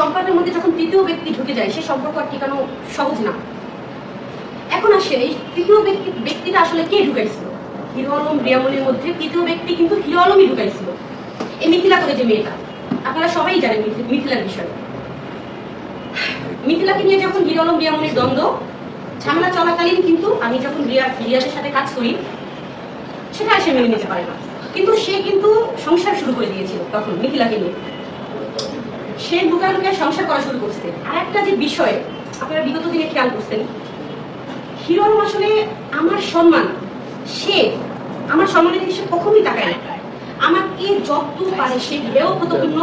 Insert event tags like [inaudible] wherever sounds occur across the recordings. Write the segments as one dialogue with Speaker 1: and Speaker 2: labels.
Speaker 1: সম্পর্কের মধ্যে যখন তৃতীয় ব্যক্তি ঢুকে যায়, সে সম্পর্ক আর টিকানো সহজ না। এখন আসে এই তৃতীয় ব্যক্তি, ব্যক্তিটা আসলে কে ঢুকাইছিল? হিরো আলম রিয়ামনের মধ্যে তৃতীয় ব্যক্তি কিন্তু হিরো আলমই ঢুকাইছিল। এই মিথিলা করে যে মেয়েটা, আপনারা সবাই জানেন মিথি- মিথিলার বিষয়ে। মিথিলাকে নিয়ে যখন হিরো আলম রিয়ামনের দ্বন্দ্ব, ঝামেলা চলাকালীন কিন্তু আমি যখন রিয়া, রিয়াদের সাথে কাজ করি, সেটা সে মেনে নিতে পারে না। কিন্তু সে কিন্তু সংসার শুরু করে দিয়েছিল তখন মিথিলাকে নিয়ে। সে লুকায় লুকায় সংসার করা শুরু করছে। আর একটা যে বিষয়, আপনারা বিগত দিনে খেয়াল করছেন হিরো আসলে আমার সম্মান, সে আমার সম্মানের দিকে সে তাকায় না। আমাকে যত পারে সে প্রতিপূর্ণ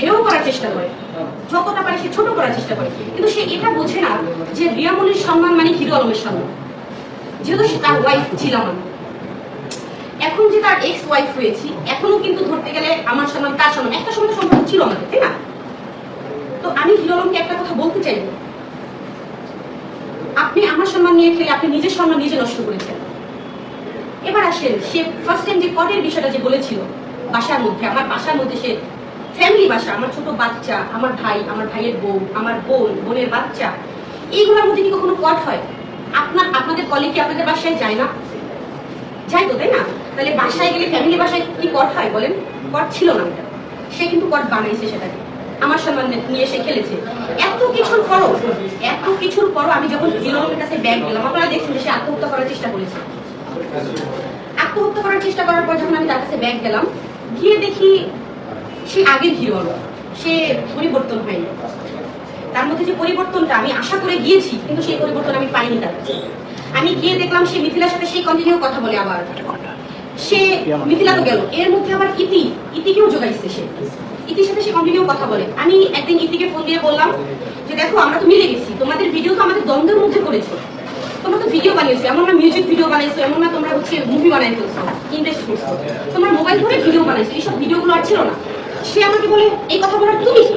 Speaker 1: হেয় করার চেষ্টা করে। যতটা পারে সে ছোট করার চেষ্টা করে। কিন্তু সে এটা বোঝে না যে রিয়ামনির সম্মান মানে হিরো আলমের সম্মান। যেহেতু সে তার ওয়াইফ ছিলাম এখন যে তার এক্স ওয়াইফ হয়েছি, এখনও কিন্তু ধরতে গেলে আমার সম্মান, তার সম্মান, একটা সময় সম্পর্ক ছিল আমাদের, তাই না? আমি হিরো আলমকে একটা কথা বলতে চাই আপনি আমার সম্মান নিয়ে খেলে আপনি নিজের সম্মান নিজে নষ্ট করেছেন। এবার আসেন, সে ফার্স্ট টাইম যে কটের বিষয়টা যে বলেছিল, বাসার মধ্যে, আমার বাসার মধ্যে সে ফ্যামিলি বাসা, আমার ছোট বাচ্চা, আমার ভাই, আমার ভাইয়ের বউ, আমার বোন, বোনের বাচ্চা, এইগুলোর মধ্যে কি কখনো কট হয়? আপনার, আপনাদের কলে কি আপনাদের বাসায় যায় না? যাই তো, তাই না? তাহলে বাসায় গেলে ফ্যামিলি বাসায় কি কট হয় বলেন? কট ছিল না সে কিন্তু কট বানাইছে সেটাকে। আমার সম্মান নিয়ে সে খেলেছে। এত কিছুর পরও, এত কিছুর পরও আমি যখন হিরোর কাছে ব্যাগ দিলাম, আপনারা দেখছেন সে আত্মহত্যা করার চেষ্টা করেছে। আত্মহত্যা করার চেষ্টা করার পর যখন আমি তার কাছে ব্যাগ গেলাম গিয়ে দেখি সে আগের হিরো। সে পরিবর্তন হয়নি। তার মধ্যে যে পরিবর্তনটা আমি আশা করে গিয়েছি, কিন্তু সেই পরিবর্তন আমি পাইনি তার কাছে। আমি গিয়ে দেখলাম সে মিথিলার সাথে সেই কন্টিনিউ কথা বলে আবার। সে মিথিলা তো গেল। এর মধ্যে আবার ইতি, ইতিকেও যোগাইছে সে। ইতির সাথে সে কন্টিনিউ কথা বলে। আমি একদিন ইতিকে ফোন দিয়ে বললাম যে দেখো আমরা তো মিলে গেছি। তোমাদের ভিডিও তো আমাদের দ্বন্দ্বের মধ্যে করেছ তোমরা তো ভিডিও বানিয়েছো। এমন না মিউজিক ভিডিও বানাইছো এমন না তোমরা হচ্ছে মুভি বানাই ফেলছো ইনভেস্ট করছ। তোমরা মোবাইল ধরে ভিডিও বানাইছো। এইসব ভিডিওগুলো আর ছিল না। সে আমাকে বলে এই কথা বলার তুমি কি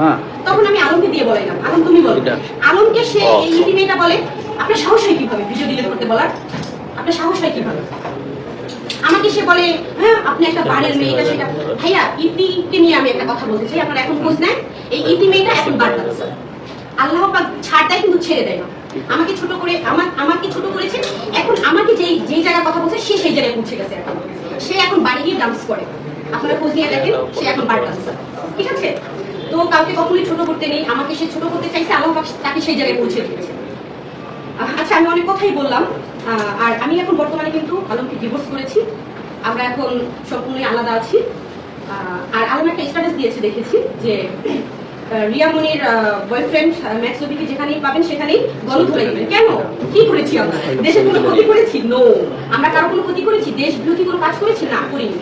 Speaker 2: না।
Speaker 1: তখন আমি আলমকে দিয়ে বলাইলাম। আলম তুমি বলো। আলমকে সে এই ইতি মেয়েটা বলে আপনার সাহস হয় কীভাবে ভিডিও ডিলিট করতে বলার? আপনার সাহস হয় কীভাবে? আমাকে সে বলে হ্যাঁ আপনি একটা বাড়ির মেয়ে, এটা সেটা। ভাইয়া, ইতিকে নিয়ে আমি একটা কথা বলতে চাই, আপনারা এখন খোঁজ নেন। এই ইতি মেয়েটা এখন বার লাগছে আল্লাহ পাক ছাড় কিন্তু ছেড়ে দেয় না। আমাকে ছোট করে, আমার, আমাকে ছোট করেছে, এখন আমাকে যেই যেই জায়গায় কথা বলছে, সে সেই জায়গায় পৌঁছে গেছে এখন। সে এখন বাড়ি গিয়ে ডান্স করে। আপনারা খোঁজ নিয়ে দেখেন, সে এখন বার ডান্সার ঠিক আছে? তো কাউকে কখনোই ছোট করতে নেই। আমাকে সে ছোট করতে চাইছে, আল্লাহ পাক তাকে সেই জায়গায় পৌঁছে দিয়েছে। আচ্ছা আমি অনেক কথাই বললাম। আর আমি এখন বর্তমানে কিন্তু আলমকে ডিভোর্স করেছি। আমরা এখন সম্পূর্ণই আলাদা আছি। আর আলম একটা স্ট্যাটাস দিয়েছে দেখেছি যে আহ, রিয়া মনির বয়ফ্রেন্ড ম্যাক্স রবিকে যেখানেই পাবেন সেখানেই গণ ধরে দেবেন। কেন? কি করেছি আমরা? দেশের কোনো ক্ষতি করেছি? নো আমরা কারও কোনো ক্ষতি করেছি? দেশ বিরোধী কোনো কাজ করেছি? না করিনি।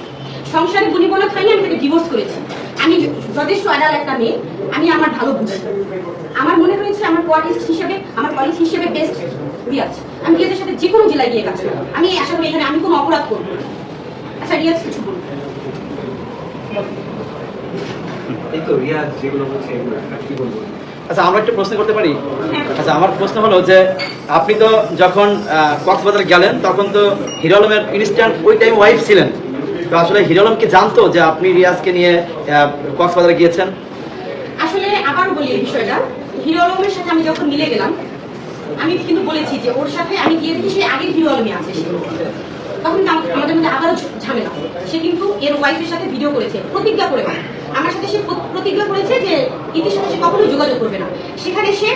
Speaker 1: সংসারে গুলি বলা হয়নি আমি তাকে ডিভোর্স করেছি। আমি যথেষ্ট আডাল একটা মেয়ে আমি আমার ভালো বুঝি। আমার মনে হয়েছে আমার কোয়ালিস্ট হিসেবে আমার কোয়ালিস্ট হিসেবে বেস্ট রিয়াজ। আমি রিয়াজের সাথে যে কোনো জেলায় গিয়ে কাজ করব। আমি আশা করি এখানে আমি কোনো অপরাধ করব। না। আচ্ছা রিয়াজ কিছু বলুন।
Speaker 2: আচ্ছা আমরা একটা প্রশ্ন করতে পারি? আচ্ছা আমার প্রশ্ন হলো যে আপনি তো যখন কক্সবাজার গেলেন তখন তো হিরো আলমের ইনস্ট্যান্ট ওই টাইম ওয়াইফ ছিলেন। তো আসলে হিরো আলম কি জানতো যে আপনি রিয়াজকে নিয়ে কক্সবাজারে গিয়েছেন?
Speaker 1: আসলে আবারও বলি এই বিষয়টা। হিরো আলমের সাথে আমি যখন মিলে গেলাম আমি কিন্তু বলেছি যে ওর সাথে আমি গিয়ে দেখি সে আগের হিরো আলমই আছে সে। তখন আমাদের মধ্যে আবারও ঝামেলা। সে কিন্তু এর ওয়াইফের সাথে ভিডিও করেছে, প্রতিজ্ঞা করে আমার সাথে সে প্রতিজ্ঞা করেছে যে ইতির সাথে সে কখনোই যোগাযোগ করবে না। সেখানে সে,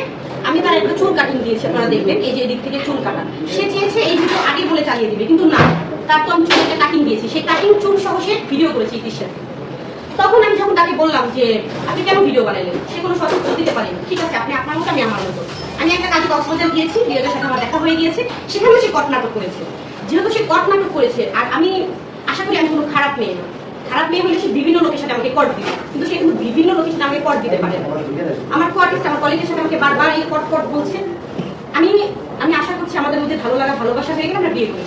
Speaker 1: আমি তার একটা চুল কাটিং দিয়েছি, আপনারা দেখবেন, এই যে এদিক থেকে চুল কাটা। সে চেয়েছে এই ভিডিও আগে বলে চালিয়ে দিবে, কিন্তু না। তার তো আমি চুল একটা কাটিং দিয়েছি, সেই কাটিং চুল সহ সে ভিডিও করেছে ইতির সাথে। তখন আমি যখন তাকে বললাম যে, আপনি কেন ভিডিও বানাইলেন সে কোনো সঠিক দিতে পারেন। ঠিক আছে, আপনি আপনার মতো আমি আমার মতো। আমি একটা কাজে কক্সবাজার গিয়েছি রিয়াদের সাথে আমার দেখা হয়ে গিয়েছে। সেখানে সে কট নাটক করেছে। যেহেতু সে কট নাটক করেছে, আর আমি আশা করি আমি কোনো খারাপ মেয়ে না। খারাপ মেয়ে হলে সে বিভিন্ন লোকের সাথে আমাকে কট দিবে। কিন্তু সে কিন্তু বিভিন্ন লোকের সাথে আমাকে কট দিতে পারে আমার কোয়ার্টিস্ট, আমার কলেজের সাথে আমাকে বারবার এই কট কট বলছে। আমি আমি আশা করছি আমাদের মধ্যে ভালো লাগা, ভালোবাসা হয়ে গেলে আমরা বিয়ে করি।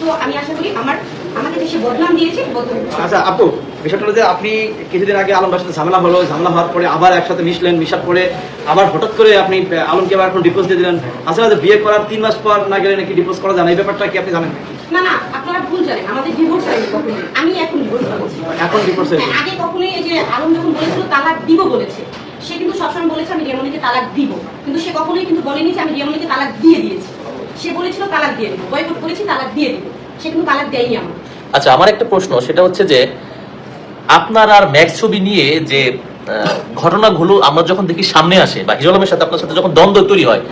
Speaker 1: তো আমি আশা করি আমার বদনাম দিয়েছে
Speaker 2: আচ্ছা আপু বিষয়টা হলো যে আপনি কিছুদিন আগে আলমবার সাথে ঝামেলা হলো ঝামেলা হওয়ার পরে আবার একসাথে মিশলেন মিশার পরে আবার হঠাৎ করে আপনি আলমকে আবার এখন ডিভোর্স দিয়ে দিলেন। আসলে যে বিয়ে করার তিন মাস পর না গেলে নাকি ডিভোর্স করা যায় না এই ব্যাপারটা কি আপনি জানেন
Speaker 1: না না আপনারা ভুল জানেন। আমাদের ডিভোর্স হয়নি কখনোই। আমি এখন ডিভোর্স বলছি
Speaker 2: এখন ডিভোর্স হয়েছে
Speaker 1: আগে কখনোই এই যে আলম যখন বলেছিল তালাক দিব বলেছে সে বলেছে আমি তালাক দিব। কিন্তু সে কখনোই কিন্তু বলেনি যে আমি রিয়ামনিকে তালাক দিয়ে দিয়েছি। সে বলেছিল তালাক দিয়ে দিব। বয়কট করেছি তালাক দিয়ে দিব। সে তালাক দেয়নি আমার।
Speaker 3: আচ্ছা আমার একটা প্রশ্ন, সেটা হচ্ছে যে আপনার আর ম্যাক্স ছবি নিয়ে যে ঘটনাগুলো আমরা যখন দেখি সামনে আসে, বা হিরো আলমের সাথে আপনার সাথে যখন দ্বন্দ্ব তৈরি হয়,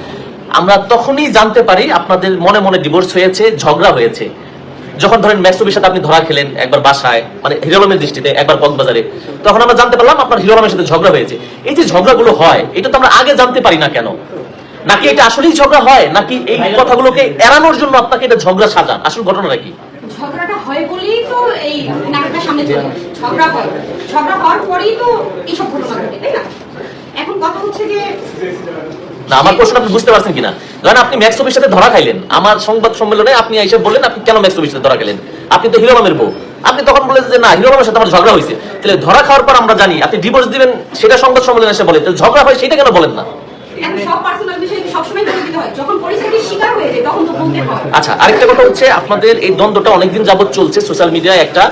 Speaker 3: আমরা তখনই জানতে পারি আপনাদের মনে মনে ডিভোর্স হয়েছে, ঝগড়া হয়েছে। যখন ধরেন ম্যাক্স ছবির সাথে আপনি ধরা খেলেন একবার বাসায় মানে হিরো আলমের দৃষ্টিতে, একবার কক্সবাজারে, তখন আমরা জানতে পারলাম আপনার হিরো সাথে ঝগড়া হয়েছে। এই যে ঝগড়াগুলো হয়, এটা তো আমরা আগে জানতে পারি না কেন? নাকি এটা আসলেই ঝগড়া হয়? নাকি এই কথাগুলোকে এড়ানোর জন্য আপনাকে এটা ঝগড়া সাজান? আসল ঘটনাটা কি?
Speaker 1: ঝগড়াটা হয় বলেই তো এই নাটকটা সামনে চলে ঝগড়া হয়। ঝগড়া হওয়ার পরেই তো এইসব ঘটনা ঘটে তাই না? এখন কথা হচ্ছে যে
Speaker 3: না আমার প্রশ্ন আপনি বুঝতে পারছেন কিনা? ধরেন আপনি ম্যাক্স ছবির সাথে ধরা খাইলেন। আমার সংবাদ সম্মেলনে আপনি এসে বললেন আপনি কেন ম্যাক্স ছবির সাথে ধরা খেলেন আপনি তো হিরো আলমের বউ। আপনি তখন বলেন যে না হিরো আলমের সাথে আমার ঝগড়া হয়েছে। তাহলে ধরা খাওয়ার পর আমরা জানি আপনি ডিভোর্স দিবেন সেটা সংবাদ সম্মেলনে এসে বলেন তাহলে ঝগড়া হয় সেটা কেন বলেন না? আচ্ছা আরেকটা কথা হচ্ছে আপনাদের এই দ্বন্দ্বটা অনেকদিন যাবত চলছে সোশ্যাল মিডিয়ায় একটা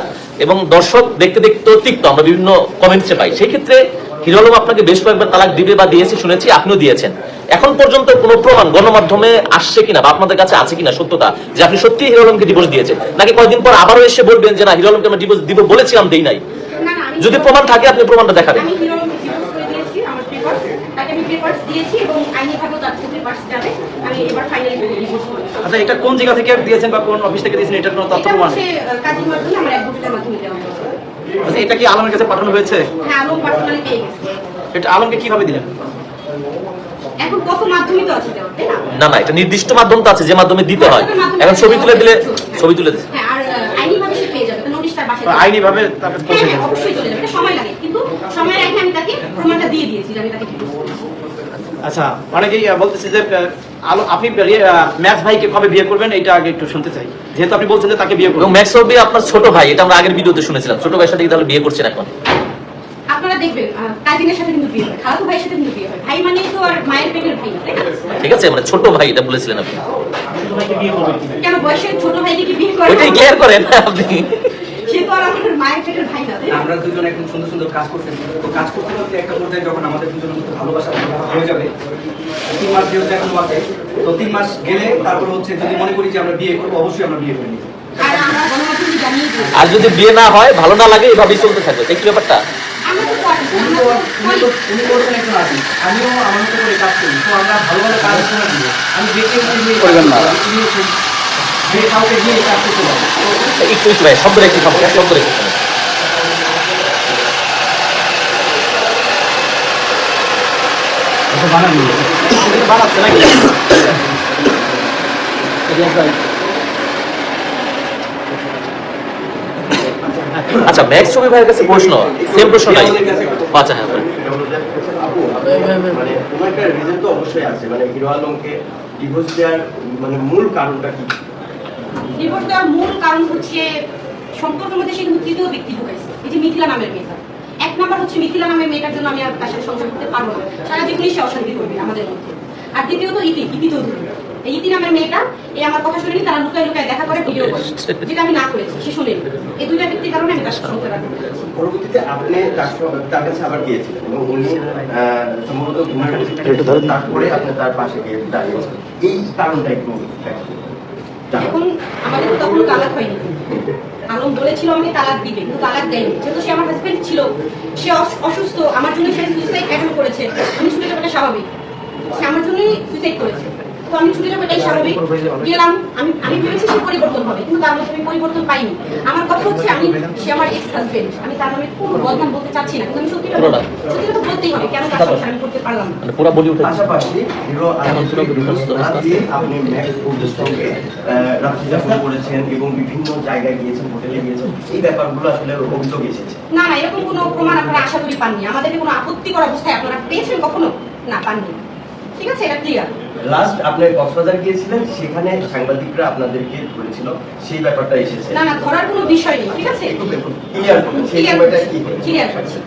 Speaker 3: এবং দর্শক দেখতে দেখতে তিক্ত আমরা বিভিন্ন কমেন্টসে পাই। সেই ক্ষেত্রে হিরো আলম আপনাকে বেশ কয়েকবার তালাক দিবে বা দিয়েছে শুনেছি আপনিও দিয়েছেন। এখন পর্যন্ত কোনো প্রমাণ গণমাধ্যমে আসছে কিনা বা আপনাদের কাছে আছে কিনা সত্যতা যে আপনি সত্যি হিরো আলমকে ডিভোর্স দিয়েছেন? নাকি কয়েকদিন পর আবারও এসে বলবেন যে না হিরো আলমকে আমরা ডিভোর্স দিব বলেছিলাম দেই নাই? যদি প্রমাণ থাকে আপনি প্রমাণটা দেখাবেন
Speaker 1: আমি হিরো আলমকে divorce করে দিয়েছি আমার পেপারস তাকে আমি পেপারস দিয়েছি এবং আইনিভাবেও তার পেপারস যাবে আমি এবার ফাইনালি ডিভোর্স করেছি
Speaker 2: আচ্ছা এটা কোন জায়গা থেকে দিয়েছেন বা কোন অফিস থেকে দিয়েছেন এটার কোনো তথ্য
Speaker 1: এটা
Speaker 2: প্রমাণ? আচ্ছা এটা কি আলমের কাছে পাঠানো হয়েছে?
Speaker 1: হ্যাঁ
Speaker 2: এটা আলমকে কীভাবে দিলেন?
Speaker 1: এখন কত মাধ্যমে তো আছে না?
Speaker 3: না না এটা নির্দিষ্ট মাধ্যম তো আছে যে মাধ্যমে দিতে হয়। এখন ছবি তুলে দিলে ছবি তুলে দিচ্ছে
Speaker 1: হ্যাঁ আর আহ, আইনিভাবে সে পেয়ে যাবে নোটিশ তার বাসায়
Speaker 2: আইনি ভাবে তারপরে
Speaker 1: হ্যাঁ
Speaker 2: পৌঁছে যাবে
Speaker 1: অবশ্যই চলে যাবে সময় লাগে। কিন্তু সময়ের আগে আমি তাকে প্রমাণটা দিয়ে দিয়েছি আমি তাকে।
Speaker 2: আচ্ছা অনেকেই বলতেছে যে আলো আপনি ম্যাথ ভাইকে কবে বিয়ে করবেন? এটা আগে একটু শুনতে চাই। যেহেতু আপনি বলছেন যে তাকে বিয়ে করবেন।
Speaker 3: ম্যাক্স ছবি আপনার ছোট ভাই এটা আমরা আগের ভিডিওতে শুনেছিলাম। ছোট ভাইয়ের সাথে তাহলে বিয়ে করছেন এখন?
Speaker 1: আপনারা দেখবেন কাজিনের সাথে কিন্তু বিয়ে হয় খালাতো ভাইয়ের সাথে কিন্তু বিয়ে হয়। ভাই মানে তো আর মায়ের পেটের ভাই না তাই
Speaker 3: ঠিক আছে মানে ছোট ভাই এটা বলেছিলেন আপনি।
Speaker 1: কেন বয়সের ছোট ভাইকে বিয়ে করে
Speaker 3: ওইটাই ক্লিয়ার করেন আপনি।
Speaker 1: সে তো আর আমার মায়ের পেটের ভাই না
Speaker 4: আমরা দুজন এখন সুন্দর সুন্দর কাজ করতেছি তো কাজ করতে করতে একটা পর্যায়ে যখন আমাদের দুজনের মধ্যে ভালোবাসা হয়ে যাবে তিন মাস যেহেতু এখন আছে তো তিন মাস গেলে তারপর হচ্ছে যদি মনে করি যে আমরা বিয়ে করব অবশ্যই আমরা বিয়ে করে নিব।
Speaker 1: আর
Speaker 3: যদি বিয়ে না হয় ভালো না লাগে এভাবেই চলতে থাকবে। তাই কি ব্যাপারটা?
Speaker 4: আমিও আমার মতো করে কাজ করি। তো আমরা ভালো ভালো কাজ করে দিব আমি দেখে
Speaker 3: আচ্ছা ম্যাক্স ছবি ভাইয়ের কাছে প্রশ্ন। সেম প্রশ্ন নাই। আচ্ছা হ্যাঁ
Speaker 5: মানে একটা রিজন তো অবশ্যই আছে। মানে হিরো আলমকে ডিভোর্স দেওয়ার মানে মূল কারণটা কি?
Speaker 1: ডিভোর্স দেওয়ার মূল কারণ হচ্ছে সম্পর্কের মধ্যে সে কিন্তু তৃতীয় ব্যক্তি ঢুকাইছে। এই যে মিথিলা নামের মেয়েটা। এক নাম্বার হচ্ছে মিথিলা নামের মেয়েটার জন্য আমি আর তার সাথে সংসার করতে পারব না। সারা জীবনই সে অশান্তি করবে আমাদের মধ্যে। আর দ্বিতীয়ত ইতি ইতি চৌধুরী। এই ইতি নামের মেয়েটা এই আমার কথা শুনেনি তারা লুকায় লুকায় দেখা করে ভিডিও করে যেটা আমি না করেছি সে শুনেনি। এই দুইটা ব্যক্তির কারণে আমি তার সাথে সংসার
Speaker 5: পরবর্তীতে আপনি তার কাছে আবার গিয়েছিলেন এবং উনি আহ, সম্ভবত তারপরে আপনি তার পাশে গিয়ে দাঁড়িয়েছেন। এই কারণটা একটু।
Speaker 1: এখন আমাদের তখন তালাক হয়নি। আলম বলেছিল আমাকে তালাক দিবে কিন্তু তালাক দেয়নি। যেহেতু সে আমার হাজব্যান্ড ছিল, সে অসুস্থ, আমার জন্য সে সুইসাইড অ্যাটেম্প করেছে। আমি শুনে যাওয়াটা স্বাভাবিক। সে আমার জন্যই সুইসাইড করেছে। তো আমি ছুটে যাব এটাই স্বাভাবিক। গেলাম আমি আমি ভেবেছি সে পরিবর্তন হবে কিন্তু তার মধ্যে আমি পরিবর্তন পাইনি। আমার কথা হচ্ছে আমি সে আমার এক্স হাজবেন্ড আমি তার নামে কোনো বদনাম বলতে চাচ্ছি না কিন্তু আমি সত্যিটা
Speaker 3: পুরোটা।
Speaker 1: সত্যিটা তো বলতেই হবে কেন তার সংসার আমি করতে পারলাম না?
Speaker 3: মানে পুরো বলি উঠে।
Speaker 5: পাশাপাশি হিরো আপনি ম্যাক্স রাত্রি যাপন করেছেন এবং বিভিন্ন জায়গায় গিয়েছেন হোটেলে গিয়েছেন এই ব্যাপারগুলো আসলে অভিযোগ এসেছে।
Speaker 1: না না এরকম কোনো প্রমাণ আপনারা আশা করি পাননি। আমাদেরকে কোনো আপত্তিকর অবস্থায় আপনারা পেয়েছেন কখনো? না পাননি। ঠিক আছে এটা ক্লিয়ার
Speaker 5: লাস্ট আপনি কক্সবাজার গিয়েছিলেন সেখানে সাংবাদিকরা আপনাদেরকে ধরেছিল সেই ব্যাপারটা এসেছে।
Speaker 1: না না ধরার কোনো বিষয় নেই ঠিক আছে?
Speaker 5: ক্লিয়ার করুন সেই সময়টা কি হয়েছে?
Speaker 1: clear করছি।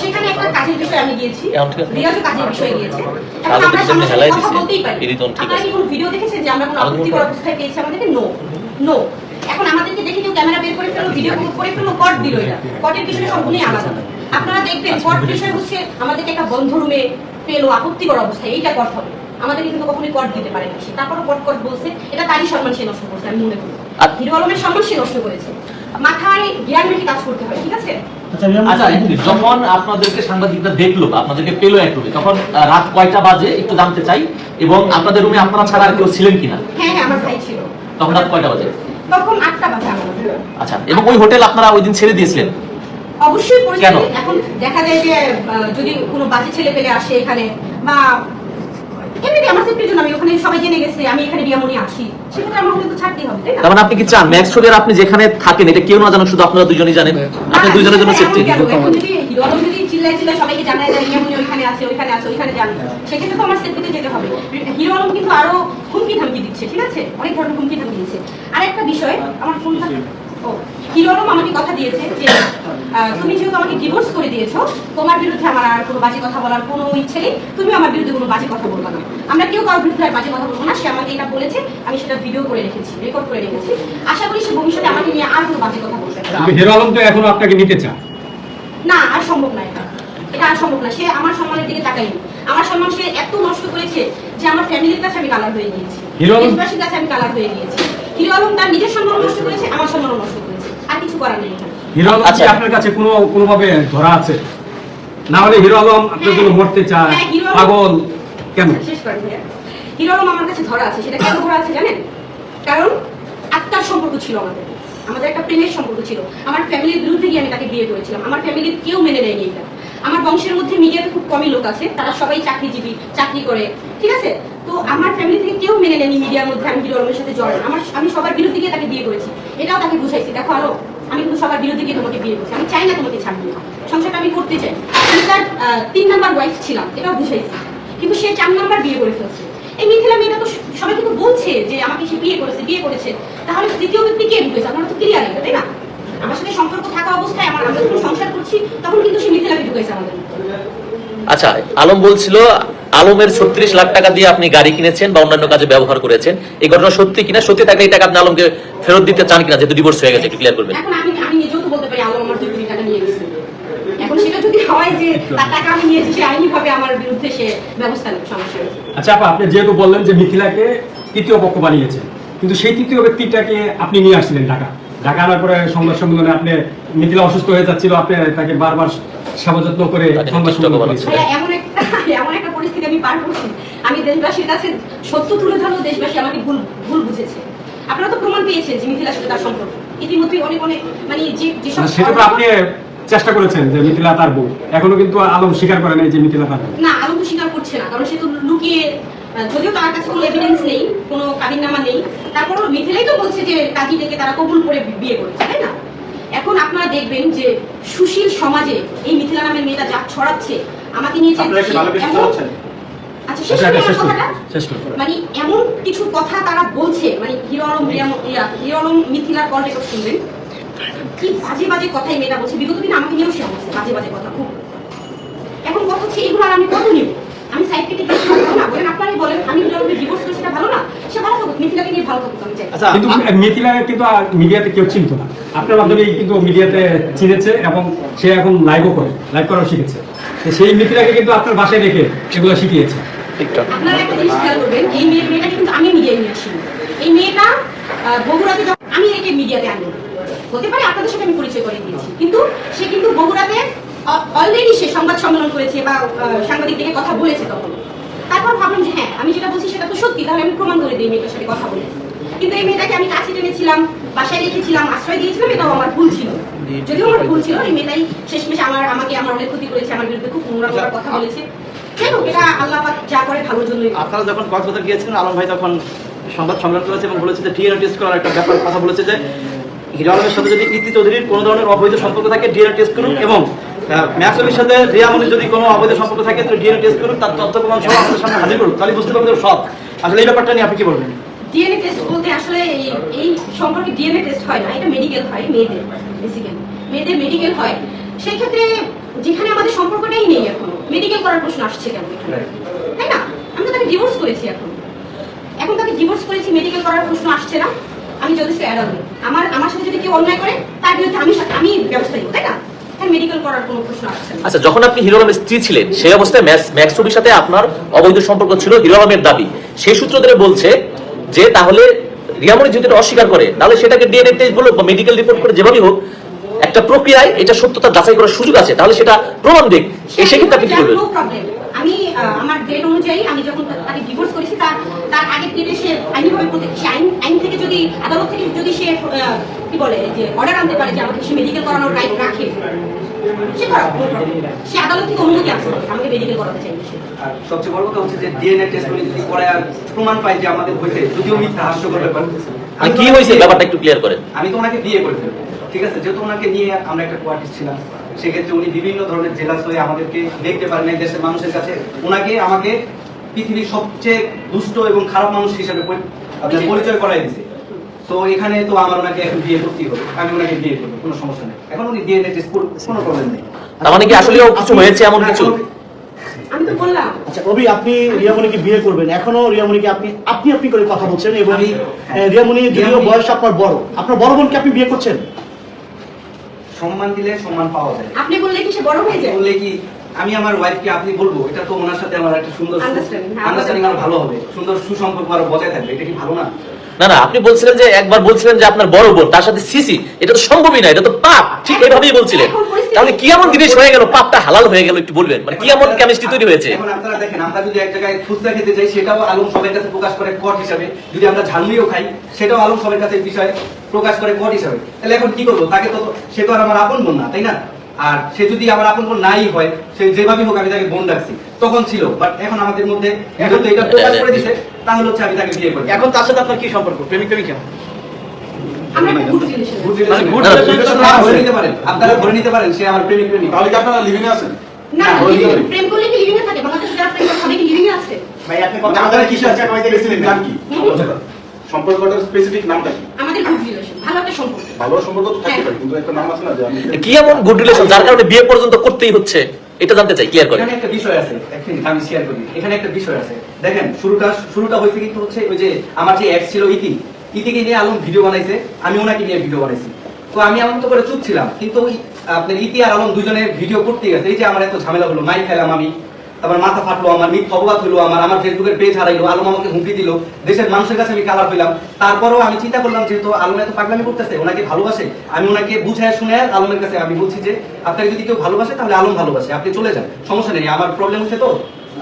Speaker 1: সেখানে একটা কাজের বিষয়ে আমি গিয়েছি। রিয়াজও কাজের বিষয়ে গিয়েছে। এখন আমরা
Speaker 3: তো যেমনি হেলাই দিছে, ঠিক
Speaker 1: আপনারা
Speaker 3: আছে।
Speaker 1: কোনো ভিডিও দেখেছেন যে আমরা কোনো আপত্তিকর অবস্থায় পেয়েছি আমাদেরকে? নো নো এখন আমাদেরকে দেখে কেউ ক্যামেরা বের করে ফেলল ভিডিও করে ফেলল কট দিল এটা। কটের বিষয় সম্পূর্ণই আলাদা। আপনারা দেখবেন কট বিষয় হচ্ছে আমাদেরকে একটা বন্ধ রুমে পেল আপত্তিকর অবস্থায় এইটা কট হবে। আমাদেরকে কিন্তু কখনোই কট দিতে পারে না সে। তারপরও কট কট বলছে এটা তারই সম্মান সে নষ্ট করছে আমি মনে করি। হিরো আলমের সম্মান সে নষ্ট করেছে। মাথায় জ্ঞান রেখে কাজ করতে হয় ঠিক আছে?
Speaker 3: আচ্ছা মিনিট, যখন আপনাদেরকে সাংবাদিকরা দেখল আপনাদেরকে পেল এক রুমে তখন রাত কয়টা বাজে একটু জানতে চাই এবং আপনাদের রুমে আপনারা ছাড়া আর কেউ ছিলেন কিনা?
Speaker 1: হ্যাঁ হ্যাঁ আমার ভাই ছিল।
Speaker 3: তখন রাত কয়টা বাজে?
Speaker 1: তখন আটটা বাজে
Speaker 3: আচ্ছা এবং ওই হোটেল আপনারা ওই দিন ছেড়ে দিয়েছিলেন?
Speaker 1: অবশ্যই
Speaker 3: কেন?
Speaker 1: এখন দেখা যায় যে যদি কোনো বাজে ছেলে পেলে আসে এখানে বা এমনি আমার সেফটির জন্য আমি ওখানে সবাই জেনে গেছে আমি এখানে বিয়ামনি আছি সেক্ষেত্রে আমার কিন্তু ছাড়তেই হবে তাই না?
Speaker 3: তার মানে আপনি কি চান? ম্যাক্স আপনি যেখানে থাকেন এটা কেউ না জানুক শুধু আপনারা দুজনেই জানেন? আপনি দুজনের জন্য সেফটি
Speaker 1: যদি হিরো আলম যদি চিল্লায় চিল্লায় সবাইকে জানায় যায় বিয়ামনি ওইখানে আছে ওইখানে আছে ওইখানে যান সেক্ষেত্রে তো আমার সেফটিতে যেতে হবে। হিরো আলম কিন্তু আরও হুমকি ধামকি দিচ্ছে ঠিক আছে? অনেক ধরনের হুমকি ধামকি দিচ্ছে। আর একটা বিষয় আমার ফোনটা ও আমাকে কথা দিয়েছে যে তুমি যেহেতু আমাকে ডিভোর্স করে দিয়েছ তোমার বিরুদ্ধে আমার আর কোনো বাজে কথা বলার কোনো ইচ্ছে নেই তুমি আমার বিরুদ্ধে কোনো বাজে কথা বলবে না। আমরা কেউ কারোর বিরুদ্ধে আর বাজে কথা বলব না সে আমাকে এটা বলেছে আমি সেটা ভিডিও করে রেখেছি রেকর্ড করে রেখেছি। আশা করি সে ভবিষ্যতে আমাকে নিয়ে আর কোনো বাজে কথা বলবে
Speaker 6: হিরো আলম তো এখনও আপনাকে নিতে চায়।
Speaker 1: না আর সম্ভব না এটা। এটা আর সম্ভব না সে আমার সম্মানের দিকে তাকায়নি। আমার সম্মান সে এত নষ্ট করেছে যে আমার ফ্যামিলির কাছে আমি কালার হয়ে গিয়েছি। দেশবাসীর কাছে আমি কালার হয়ে গিয়েছি। হিরো আলম তার নিজের সম্মান নষ্ট করেছে আমার সম্মানও নষ্ট করেছে। আর কিছু করার নেই
Speaker 6: হিরো আলম কি
Speaker 3: আচ্ছা।
Speaker 6: আপনার কাছে কোনো কোনোভাবে ধরা আছে? না হলে হিরো আলম আপনার জন্য মরতে চায়
Speaker 1: হ্যাঁ,
Speaker 6: পাগল কেন?
Speaker 1: শেষ করেন হিরো আলম আমার কাছে ধরা আছে সেটা কেন ধরা আছে জানেন? কারণ আত্মার সম্পর্ক ছিল আমাদের। আমাদের একটা প্রেমের সম্পর্ক ছিল। আমার ফ্যামিলির বিরুদ্ধে গিয়ে আমি তাকে বিয়ে করেছিলাম। আমার ফ্যামিলির কেউ মেনে নেয়নি এটা। আমার বংশের মধ্যে মিডিয়াতে খুব কমই লোক আছে, তারা সবাই চাকরিজীবী, চাকরি করে, ঠিক আছে? তো আমার ফ্যামিলি থেকে কেউ মেনে নেয়নি মিডিয়ার মধ্যে আমি হিরো আলমের সাথে জড়ান। আমার, আমি সবার বিরুদ্ধে গিয়ে তাকে বিয়ে করেছি। এটাও তাকে বুঝাইছি, দেখো আলো, আমি কিন্তু সবার বিরুদ্ধে গিয়ে তোমাকে বিয়ে করছি। আমি চাই না তোমাকে ছাড়বো সংসারটা আমি করতে চাই। আমি তার তিন নাম্বার ওয়াইফ ছিলাম, এটাও বুঝাইছি। কিন্তু সে চার নাম্বার বিয়ে করে ফেলছে। এই মিথিলা মেয়েটা তো সবাই কিন্তু বলছে যে আমাকে সে বিয়ে করেছে বিয়ে করেছে। তাহলে তৃতীয় ব্যক্তি কে ঢুকেছে? আপনারা তো ক্লিয়ার এটা তাই না? আমার সাথে সম্পর্ক থাকা অবস্থায় আমার, আমরা যখন সংসার করছি, তখন
Speaker 3: আচ্ছা আলম বলছিল আলমের ছত্রিশ লাখ টাকা দিয়ে আপনি গাড়ি কিনেছেন বা অন্যান্য কাজে ব্যবহার করেছেন এই ঘটনা সত্যি কিনা? সত্যি থাকলে এই টাকা আপনি আলমকে ফেরত দিতে চান কিনা? যেহেতু ডিভোর্স হয়ে গেছে একটু ক্লিয়ার করবেন।
Speaker 1: এখন আমি আমি নিজেও তো বলতে পারি আলো আমার দুই কোটি টাকা নিয়ে গেছে। এখন সেটা যদি হয় যে তার টাকা আমি নিয়েছি সে আইনিভাবে আমার বিরুদ্ধে সে ব্যবস্থা নেবে সমস্যা নেই।
Speaker 6: আচ্ছা আপা আপনি যেহেতু বললেন যে মিথিলাকে তৃতীয় পক্ষ বানিয়েছেন কিন্তু সেই তৃতীয় ব্যক্তিটাকে আপনি নিয়ে আসছিলেন ঢাকা ঢাকা আনার পরে সংবাদ সম্মেলনে আপনি মিথিলা অসুস্থ হয়ে যাচ্ছিল আপনি তাকে বারবার সেবা যত্ন করে সংবাদ সম্মেলন
Speaker 3: বানাচ্ছেন।
Speaker 6: করেছিলেন।
Speaker 1: ভাইয়া, এমন একটা [laughs] এমন একটা পরিস্থিতি আমি পার করছি। আমি দেশবাসীর কাছে সত্য তুলে ধরলেও দেশবাসী আমাকে ভুল ভুল বুঝেছে। আপনারা তো প্রমাণ পেয়েছেন যে মিথিলার সাথে তার সম্পর্ক। ইতিমধ্যে অনেক অনেক মানে যে যেসব
Speaker 6: সেটা তো আপনি চেষ্টা করেছেন যে মিথিলা তার বউ। এখনও কিন্তু আলম স্বীকার করে নাই যে মিথিলা তার
Speaker 1: না আলম তো স্বীকার করছে না কারণ সে তো লুকিয়ে যদিও তার কাছে কোনো এভিডেন্স নেই কোনো কাবিননামা নেই তারপরও মিথিলাই তো বলছে যে কাজী থেকে তারা কবুল করে বিয়ে করেছে তাই না? এখন আপনারা দেখবেন যে সুশীল সমাজে এই মিথিলা নামের মেয়েটা যা ছড়াচ্ছে আমাকে নিয়ে যে আচ্ছা শেষ কথাটা। মানে এমন কিছু কথা তারা বলছে মানে হিরো আলম রিয়াম- হিরো আলম মিথিলার কল রেকর্ড শুনবেন। কি বাজে বাজে কথা এই মেয়েটা বলছে। বিগত দিন আমাকে নিয়েও সে বলছে বাজে বাজে কথা খুব। এখন কথা হচ্ছে এগুলো আর আমি কত নিব? আমি সাইড থেকে বলেন আপনারাই আমি হিরো ডিভোর্স করে সেটা ভালো না। সে ভালো থাকুক মিথিলাকে নিয়ে ভালো থাকুক আমি চাই।
Speaker 2: আচ্ছা
Speaker 6: কিন্তু মিথিলা কিন্তু মিডিয়াতে কেউ চিনতো না। আপনার মাধ্যমে কিন্তু মিডিয়াতে চিনেছে এবং সে এখন লাইভও করে লাইভ করাও শিখেছে। সেই মিথিলাকে কিন্তু আপনার বাসায় রেখে এগুলো শিখিয়েছে।
Speaker 1: আপনারা একটা জিনিস খেয়াল করবেন এই মেয়ে মেয়েটা কিন্তু আমি মিডিয়ায় নিয়ে আসিনি। এই মেয়েটা বগুড়াতে আমি একে মিডিয়াতে আনি। হতে পারে আপনাদের সাথে আমি পরিচয় করে দিয়েছি। কিন্তু সে কিন্তু বগুড়াতে অলরেডি সে সংবাদ সম্মেলন করেছে বা সাংবাদিকদেরকে কথা বলেছে তখন। তারপর ভাবলাম যে হ্যাঁ আমি যেটা বলছি সেটা তো সত্যি তাহলে আমি প্রমাণ করে দিই মেয়েটার সাথে কথা বলে। কিন্তু এই মেয়েটাকে আমি কাছে টেনেছিলাম বাসায় রেখেছিলাম আশ্রয় দিয়েছিলাম এটাও আমার ভুল ছিল। যদিও আমার ভুল ছিল এই মেয়েটাই শেষমেশ আমার আমাকে আমার অনেক ক্ষতি করেছে আমার বিরুদ্ধে খুব নোংরা নোংরা কথা বলেছে। কেন এটা আল্লাহ পাক যা করে ভালোর জন্যই
Speaker 2: আপনারা যখন কক্সবাজার গিয়েছিলেন আলম ভাই তখন সংবাদ সম্মেলন করেছে এবং বলেছে যে ডিএনএ টেস্ট করার একটা ব্যাপার কথা বলেছে যে হিরো আলমের সাথে যদি ইতি চৌধুরীর কোনো ধরনের অবৈধ সম্পর্ক থাকে ডিএনএ টেস্ট করুন এবং সাথে রিয়ামনির যদি কোনো অবৈধ সম্পর্ক থাকে তাহলে ডিএনএ টেস্ট করুন তার তথ্য প্রমাণ আমাদের সামনে হাজির করুন। তাহলে বুঝতে পারবেন সব। আসলে এই ব্যাপারটা নিয়ে আপনি কি বলবেন?
Speaker 1: ডিএনএ টেস্ট বলতে আসলে এই সম্পর্কে ডিএনএ টেস্ট হয় না এটা মেডিকেল হয় মেয়েদের বেসিক্যালি মেয়েদের মেডিকেল হয়। সেই ক্ষেত্রে যেখানে আমাদের সম্পর্কটাই নেই এখন মেডিকেল করার প্রশ্ন আসছে কেন তাই না? আমি তো তাকে ডিভোর্স করেছি এখন। এখন তাকে ডিভোর্স করেছি মেডিকেল করার প্রশ্ন আসছে না। আমি যথেষ্ট অ্যাডাল্ট আমার আমার সাথে যদি কেউ অন্যায় করে তার বিরুদ্ধে আমি আমি ব্যবস্থা নিব তাই না? মেডিকেল করার কোনো প্রশ্ন আসছে
Speaker 3: আচ্ছা যখন আপনি হিরো আলমের স্ত্রী ছিলেন সেই অবস্থায় সাথে আপনার অবৈধ সম্পর্ক ছিল হিরো আলমের দাবি। সেই সূত্র ধরে বলছে যে তাহলে রিয়ামনি যদি অস্বীকার করে তাহলে সেটাকে ডিএনএ টেস্ট বলো বা মেডিকেল রিপোর্ট করে যেভাবেই হোক একটা প্রক্রিয়ায় এটা সত্যতা যাচাই করার সুযোগ আছে তাহলে সেটা প্রমাণ দিক। এই সেক্ষেত্রে আপনি কি
Speaker 1: আমি আমার ডেট অনুযায়ী আমি যখন তাকে ডিভোর্স করেছি তার তার আগে ডেটে সে আইনিভাবে সে আইন আইন থেকে যদি আদালত থেকে যদি সে কি বলে যে অর্ডার আনতে পারে যে আমাকে সে মেডিকেল করানোর রাইট রাখে সে করা সে আদালত থেকে অনুমতি আসবে আমাকে মেডিকেল করাতে চাইবে সে।
Speaker 4: আর সবচেয়ে বড় কথা হচ্ছে যে ডিএনএ টেস্ট করে যদি করে প্রমাণ পাই যে আমাদের হয়েছে যদিও মিথ্যা হাস্যকর ব্যাপার।
Speaker 3: কি হয়েছে? ব্যাপারটা একটু ক্লিয়ার করেন।
Speaker 4: আমি তো ওনাকে বিয়ে করে ফেলব ঠিক আছে? যেহেতু ওনাকে নিয়ে আমরা একটা কোয়ার্টিস ছিলাম সেক্ষেত্রে উনি বিভিন্ন ধরনের জেলাস হয়ে আমাদেরকে দেখতে পারেন এই দেশের মানুষের কাছে। ওনাকে আমাকে পৃথিবীর সবচেয়ে দুষ্ট এবং খারাপ মানুষ হিসেবে আপনার পরিচয় করাই দিছে। তো এখানে তো আমার ওনাকে এখন বিয়ে করতেই হবে। আমি ওনাকে বিয়ে করব কোনো সমস্যা নেই। এখন উনি ডিএনএ টেস্ট কোনো প্রবলেম নেই।
Speaker 3: তার মানে কি আসলেও কিছু হয়েছে এমন কিছু?
Speaker 1: আমি তো বললাম।
Speaker 7: আচ্ছা আপনি রিয়ামণিকে বিয়ে করবেন। এখনও রিয়ামণিকে আপনি আপনি আপনি করে কথা বলছেন এবং রিয়ামণি যদিও বয়স আপনার বড়। আপনার বড় বোনকে আপনি বিয়ে করছেন?
Speaker 4: সম্মান দিলে সম্মান পাওয়া যায়।
Speaker 1: আপনি বললে কি সে বড় হয়ে যায়।
Speaker 4: বললে কি আমি আমার ওয়াইফকে আপনি বলব এটা তো ওনার সাথে আমার একটা সুন্দর
Speaker 1: হ্যাঁ,
Speaker 4: আন্ডারস্ট্যান্ডিং আর ভালো হবে। সুন্দর সুসম্পর্ক আর বজায় থাকবে এটা কি ভালো না?
Speaker 3: না না আপনি বলছিলেন যে একবার বলছিলেন যে আপনার বড় বোন তার সাথে সিসি এটা তো সম্ভবই না এটা তো পাপ ঠিক এইভাবেই বলছিলেন।
Speaker 1: এখন পরিস্থিতি-
Speaker 3: তাহলে কি এমন জিনিস হয়ে গেল পাপটা হালাল হয়ে গেল একটু বলবেন। মানে কি এমন কেমিস্ট্রি তৈরি হয়েছে।
Speaker 4: এখন আপনারা দেখেন আমরা যদি এক জায়গায় ফুচকা খেতে যাই সেটাও আলম সবার কাছে প্রকাশ করে কট হিসাবে। যদি আমরা ঝালমুড়িও খাই সেটাও আলম সবার কাছে বিষয় প্রকাশ করে কট হিসাবে। তাহলে এখন কি করব? তাকে তো সে তো আর আমার আপন বোন না তাই না? আর সে যদি আমার আপন বোন নাই হয় সে যেভাবেই হোক আমি তাকে বোন ডাকছি। তখন ছিল বাট এখন আমাদের মধ্যে যেহেতু এটা প্রকাশ করে দিছে তাহলে হচ্ছে আমি তাকে বিয়ে করি
Speaker 2: এখন তার সাথে আপনার কি সম্পর্ক? প্রেমিক প্রেমিকা
Speaker 4: আপনারা ধরে নিতে পারেন। আপনারা ধরে নিতে পারেন সে আমার প্রেমিক প্রেমিক।
Speaker 8: তাহলে কি আপনারা লিভিং এ আছেন?
Speaker 1: না
Speaker 4: না, ওই
Speaker 1: living-
Speaker 4: ওই।
Speaker 1: প্রেম করলে কি লিভিং এ থাকে? বাংলাদেশে যারা প্রেম করে কি লিভিং এ আছে?
Speaker 5: ভাই আপনি
Speaker 8: আপনারা কিসে আজকে বাড়িতে গেছিলেন? নাম কি? সম্পর্কটার স্পেসিফিক নামটা কি?
Speaker 1: আমাদের গুড রিলেশন ভালো একটা সম্পর্ক।
Speaker 8: ভালো সম্পর্ক তো থাকতে পারে কিন্তু একটা নাম আছে না যে আমি
Speaker 3: কি এমন গুড রিলেশন যার কারণে বিয়ে পর্যন্ত করতেই হচ্ছে এটা জানতে চাই ক্লিয়ার
Speaker 4: এখানে একটা বিষয় আছে আমি শেয়ার করি। এখানে একটা বিষয় আছে। দেখেন শুরুটা শুরুটা হয়েছে কিন্তু হচ্ছে ওই যে আমার যে এক্স ছিল ইতি। ইতিকে নিয়ে আলম ভিডিও বানাইছে, আমি ওনাকে নিয়ে ভিডিও বানাইছি। তো আমি এমন তো করে চুপ ছিলাম, কিন্তু আপনার ইতি আর আলম দুজনে ভিডিও করতে গেছে, এই যে আমার এত ঝামেলা হলো মাই খেলাম আমি, তারপর মাথা ফাটলো আমার, মিথ্যা অপবাদ হলো আমার আমার ফেসবুকের পেজ হারাইলো, আলম আমাকে হুমকি দিল, দেশের মানুষের কাছে আমি কালার হইলাম। তারপরেও আমি চিন্তা করলাম, যেহেতু আলম এত পাগলামি করতেছে, ওনাকে ভালোবাসে, আমি ওনাকে বুঝায় শুনে আলমের কাছে আমি বলছি যে, আপনাকে যদি কেউ ভালোবাসে, তাহলে আলম ভালোবাসে, আপনি চলে যান, সমস্যা নেই, আমার প্রবলেম হচ্ছে তো,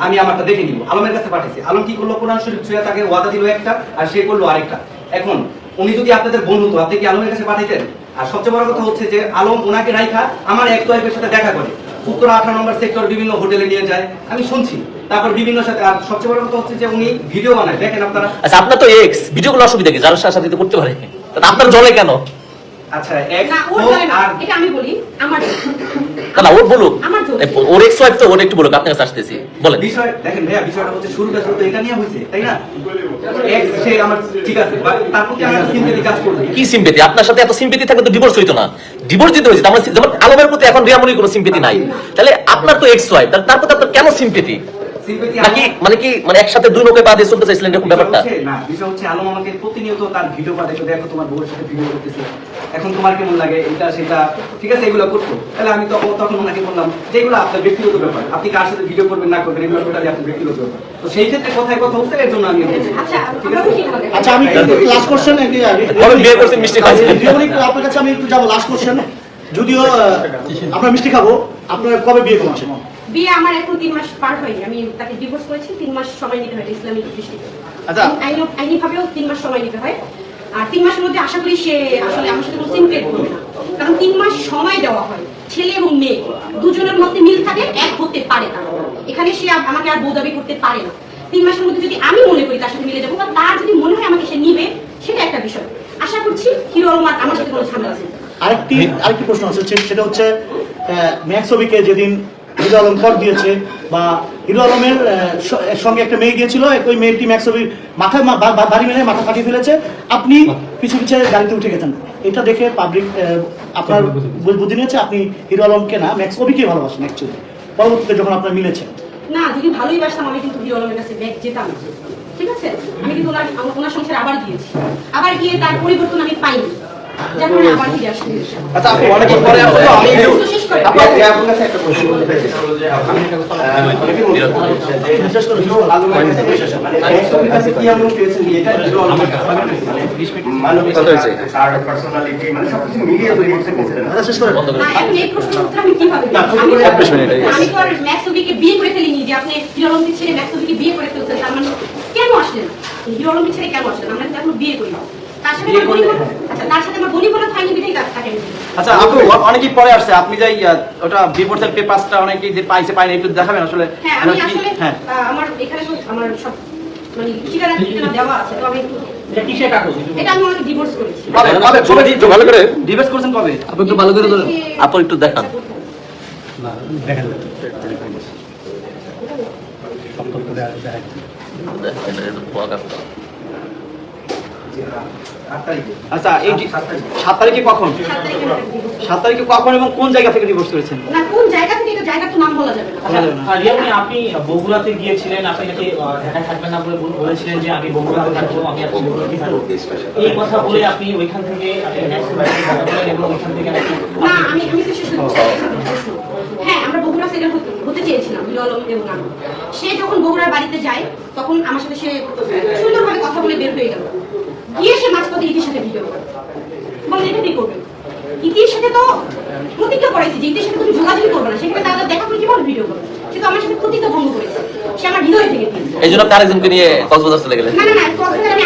Speaker 4: আমি আমারটা দেখে নিব, আলমের কাছে পাঠিয়েছি। আলম কি করল? কোরআন শরীফ ছুঁয়ে তাকে ওয়াদা দিল একটা, আর সে করল আরেকটা। এখন, উনি যদি আপনাদের বোন হতো আপনি কি আলমের কাছে পাঠাইতেন? আর সবচেয়ে বড় কথা হচ্ছে যে, আলম ওনাকে রাইখা আমার এক ওয়াইফের সাথে দেখা করে। উত্তর আঠারো নম্বর সেক্টর বিভিন্ন হোটেলে নিয়ে যায়, আমি শুনছি। তারপর বিভিন্ন সাথে, আর সবচেয়ে বড় কথা হচ্ছে যে, উনি ভিডিও বানায়। দেখেন আপনারা
Speaker 3: আচ্ছা আপনার তো এক্স ভিডিও গুলো অসুবিধা কি? যার সাথে করতে পারে। তা আপনার জলে কেন?
Speaker 4: আচ্ছা
Speaker 1: না ওর
Speaker 4: ও
Speaker 1: চলে না
Speaker 4: আর
Speaker 1: এটা আমি বলি আমার
Speaker 3: না না ওর বলুক।
Speaker 1: আমার জলে।
Speaker 3: এ, ওর এক্স ওয়াইফ তো ওর একটু বলুক আপনার কাছে আসতেছি। বলেন।
Speaker 4: বিষয় দেখেন ভাইয়া বিষয়টা হচ্ছে শুরুটা শুরু তো এটা নিয়ে হয়েছে তাই না? এক সে আমার ঠিক আছে বা তার প্রতি আমার সিম্পেথি কাজ করবে?
Speaker 3: কি সিম্পেতি আপনার সাথে এত থাকলে তো ডিভোর্স হইতো না। ডিভোর্স দিতে হয়েছে মানে যেমন আলমের প্রতি এখন রিয়ামনির কোনো সিম্পেতি নাই। তাহলে আপনার তো এক্স ওয়াইফ তারপর আপনার কেন সিম্পেতি
Speaker 4: সিম্পেথি
Speaker 3: নাকি? মানে কি? মানে একসাথে দুই পা দিয়ে চলতে চাইছিলেন এরকম ব্যাপারটা?
Speaker 4: না বিষয় হচ্ছে আলম আমাকে প্রতিনিয়ত তার ভিডিও পাঠাইতো দেখো তোমার বউয়ের সাথে ভিডিও করতেছে। এখন তোমার কেমন লাগে? এটা সেটা ঠিক আছে এগুলো করতো। তাহলে আমি তখন তখন ওনাকে বললাম যে এগুলো আপনার ব্যক্তিগত ব্যাপার আপনি কার সাথে ভিডিও করবেন না করবেন এগুলো টোটালি আপনার ব্যক্তিগত ব্যাপার। তো সেই ক্ষেত্রে কথায় কথা হচ্ছে এর জন্য আমি
Speaker 1: আচ্ছা
Speaker 4: ঠিক আছে?
Speaker 7: আচ্ছা আমি লাস্ট কোশ্চেন
Speaker 3: কবে বিয়ে করছেন মিষ্টি খাইছেন
Speaker 7: আপনার কাছে আমি একটু যাব লাস্ট কোশ্চেন যদিও আমরা মিষ্টি খাব আপনারা কবে বিয়ে করছেন
Speaker 1: বিয়ে আমার এখন তিন মাস পার হয়নি। আমি তাকে ডিভোর্স করেছি তিন মাস সময় নিতে হয় ইসলামিক দৃষ্টিতে
Speaker 2: আচ্ছা।
Speaker 1: আইন আইনি ভাবেও তিন মাস সময় নিতে হয়। আর তিন মাসের মধ্যে আশা করি সে আসলে আমার সাথে কোনো সিনক্রেট করবে না। কারণ তিন মাস সময় দেওয়া হয় ছেলে এবং মেয়ে। দুজনের মধ্যে মিল থাকে এক হতে পারে তারা এখানে সে আমাকে আর বউ দাবি করতে পারে না। তিন মাসের মধ্যে যদি আমি মনে করি তার সাথে মিলে যাব বা তার যদি মনে হয় আমাকে সে নিবে সেটা একটা বিষয়। আশা করছি হিরো আমার সাথে কোনো ঝামেলা আছে
Speaker 7: আরেকটি আরেকটি প্রশ্ন আছে সেটা হচ্ছে ম্যাক্স যেদিন হিরো আলম কর দিয়েছে, বা হিরো আলমের সঙ্গে একটা মেয়ে গিয়েছিল ওই মেয়েটি ম্যাক্স ছবির মাথায় মা- বা- বা- বাড়ি মেরে মাথা ফাটিয়ে ফেলেছে। আপনি পিছু পিছে গাড়িতে উঠে গেছেন। এটা দেখে পাবলিক আপনার বুদ্ধি নিয়েছে আপনি হিরো আলমকে না ম্যাক্স ছবিকে ভালোবাসেন অ্যাকচুয়ালি পরবর্তীতে যখন আপনার মিলেছে।
Speaker 1: না, যদি ভালোই বাসতাম, আমি কিন্তু হিরো আলমের কাছে ব্যাগ যেতাম ঠিক আছে? আমি কিন্তু ওনার সংসারে আবার গিয়েছি। আবার গিয়ে তার পরিবর্তন আমি পাইনি। পারি।
Speaker 2: আচ্ছা আপু অনেকদিন পরে আসলে আমি একটু
Speaker 1: শেষ করে
Speaker 5: আপনি আপনি আপনার কাছে একটা প্রশ্ন করতে চাই। আহ, অনেকে মনে করছে যে হিরো আলমের মানে কি এমন পেয়েছেন এটা হিরো আলমের কাছে মানে মানবিকতা পার্সোনালিটি মানে সবকিছু মিলিয়ে তৈরি করতে পেরেছেন
Speaker 7: আচ্ছা শেষ করে
Speaker 3: বন্ধ করে
Speaker 1: না, এই প্রশ্নের আমি কীভাবে আমি তো-
Speaker 2: চব্বিশ মিনিট,
Speaker 1: আমি তো আর বিয়ে করে ফেলিনি যে আপনি হিরো ছেড়ে ম্যাক্সোবিকে বিয়ে করে ফেলছেন তার মানে কেন আসলেন? হিরো ছেড়ে কেন আসলেন? আমরা কিন্তু এখনও বিয়ে করি। তার সাথে আমার তার সাথে আমার বলা তাকে
Speaker 2: আচ্ছা আপু অনেকই পরে আসছে আপনি যে ইয়া, ওটা বিপরীতের পেপারসটা অনেকেই যে পাইছে পায়নি একটু দেখাবেন আসলে।
Speaker 1: হ্যাঁ আমি আসলে
Speaker 2: হ্যাঁ।
Speaker 1: আমার এখানে তো আমার সব মানে ঠিকানা ঠিকানা দেওয়া আছে তো আমি একটু এটা আমি অনেক ডিভোর্স করেছি।
Speaker 2: কবে কবে কবে ভালো করে ডিবেট করছেন কবে?
Speaker 3: আপনি একটু ভালো করে ধরেন। আপু একটু দেখান।
Speaker 5: তারিখে
Speaker 2: আচ্ছা এই সাত তারিখে। কখন?
Speaker 1: সাত তারিখে আমি একটা divorce
Speaker 2: সাত তারিখে কখন এবং কোন জায়গা থেকে ডিভোর্স করেছেন?
Speaker 1: না কোন জায়গা থেকে এটা জায়গা তো নাম বলা যাবে না।
Speaker 2: বলা যাবে না।
Speaker 9: আর রিয়ামনি আপনি বগুড়াতে গিয়েছিলেন আপনি নাকি ঢাকায় থাকবেন না বলে বলেছিলেন যে আমি বগুড়াতে থাকব আমি আপনার বগুড়াতে থাকব। এই কথা বলে আপনি ওইখান থেকে আপনি next বাড়িতে কথা বলেন এবং ওইখান থেকে নাকি
Speaker 1: না আমি আমি তো শেষ করতে চাই। হ্যাঁ আমরা বগুড়া সেটেল হতে হতে চেয়েছিলাম হিরো এবং আমি। সে যখন বগুড়ার বাড়িতে যায় তখন আমার সাথে সে সুন্দরভাবে কথা বলে বের হয়ে গেল। গিয়ে সে মাঝপথে ইতির সাথে ভিডিও করে। বলে এটা কি করবে? ইতির সাথে তো প্রতিজ্ঞা করেছে যে ইতির সাথে তুমি যোগাযোগ করবে না। সেখানে তাদের দেখা করে কীভাবে ভিডিও করবে? সে তো আমার সাথে প্রতিজ্ঞা ভঙ্গ করেছে। সে আমার হৃদয় থেকে
Speaker 3: এই জন্য তার একজনকে নিয়ে কক্সবাজার চলে গেলেন।
Speaker 1: না না না কক্সবাজার আমি